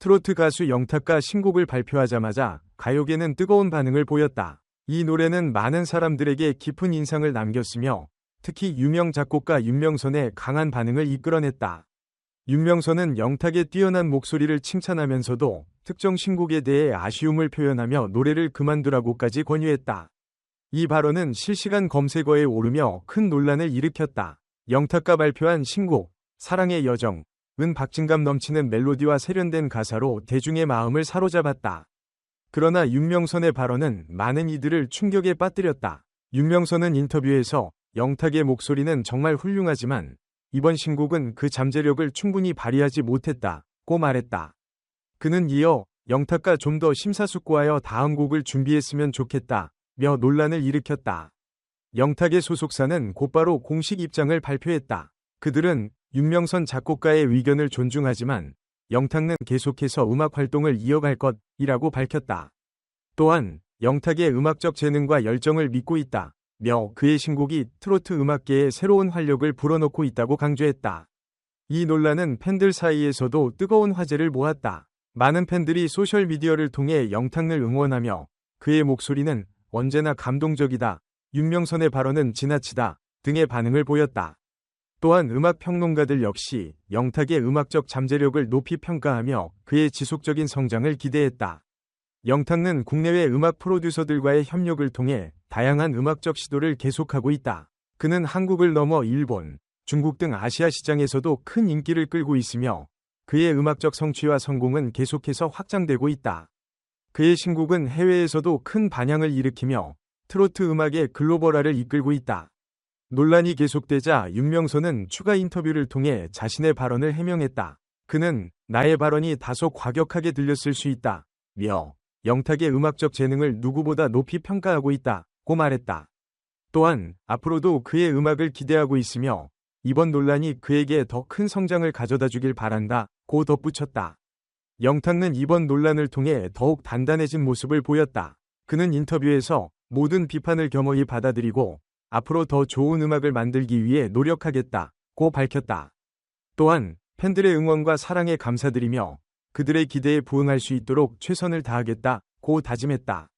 트로트 가수 영탁가 신곡을 발표하자마자 가요계는 뜨거운 반응을 보였다. 이 노래는 많은 사람들에게 깊은 인상을 남겼으며 특히 유명 작곡가 윤명선의 강한 반응을 이끌어냈다. 윤명선은 영탁의 뛰어난 목소리를 칭찬하면서도 특정 신곡에 대해 아쉬움을 표현하며 노래를 그만두라고까지 권유했다. 이 발언은 실시간 검색어에 오르며 큰 논란을 일으켰다. 영탁가 발표한 신곡 사랑의 여정 은 박진감 넘치는 멜로디와 세련된 가사로 대중의 마음을 사로잡았다. 그러나 윤명선의 발언은 많은 이들을 충격에 빠뜨렸다. 윤명선은 인터뷰에서 영탁의 목소리는 정말 훌륭하지만 이번 신곡은 그 잠재력을 충분히 발휘하지 못했다고 말했다. 그는 이어 영탁과 좀 더 심사숙고하여 다음 곡을 준비했으면 좋겠다며 논란을 일으켰다. 영탁의 소속사는 곧바로 공식 입장을 발표했다. 그들은 윤명선 작곡가의 의견을 존중하지만 영탁는 계속해서 음악 활동을 이어갈 것이라고 밝혔다. 또한 영탁의 음악적 재능과 열정을 믿고 있다. 며 그의 신곡이 트로트 음악계에 새로운 활력을 불어넣고 있다고 강조했다. 이 논란은 팬들 사이에서도 뜨거운 화제를 모았다. 많은 팬들이 소셜미디어를 통해 영탁을 응원하며 그의 목소리는 언제나 감동적이다. 윤명선의 발언은 지나치다 등의 반응을 보였다. 또한 음악 평론가들 역시 영탁의 음악적 잠재력을 높이 평가하며 그의 지속적인 성장을 기대했다. 영탁은 국내외 음악 프로듀서들과의 협력을 통해 다양한 음악적 시도를 계속하고 있다. 그는 한국을 넘어 일본, 중국 등 아시아 시장에서도 큰 인기를 끌고 있으며 그의 음악적 성취와 성공은 계속해서 확장되고 있다. 그의 신곡은 해외에서도 큰 반향을 일으키며 트로트 음악의 글로벌화를 이끌고 있다. 논란이 계속되자 윤명선은 추가 인터뷰를 통해 자신의 발언을 해명했다. 그는 나의 발언이 다소 과격하게 들렸을 수 있다. 며 영탁의 음악적 재능을 누구보다 높이 평가하고 있다. 고 말했다. 또한 앞으로도 그의 음악을 기대하고 있으며 이번 논란이 그에게 더 큰 성장을 가져다 주길 바란다. 고 덧붙였다. 영탁은 이번 논란을 통해 더욱 단단해진 모습을 보였다. 그는 인터뷰에서 모든 비판을 겸허히 받아들이고 앞으로 더 좋은 음악을 만들기 위해 노력하겠다. 고 밝혔다. 또한 팬들의 응원과 사랑에 감사드리며 그들의 기대에 부응할 수 있도록 최선을 다하겠다. 고 다짐했다.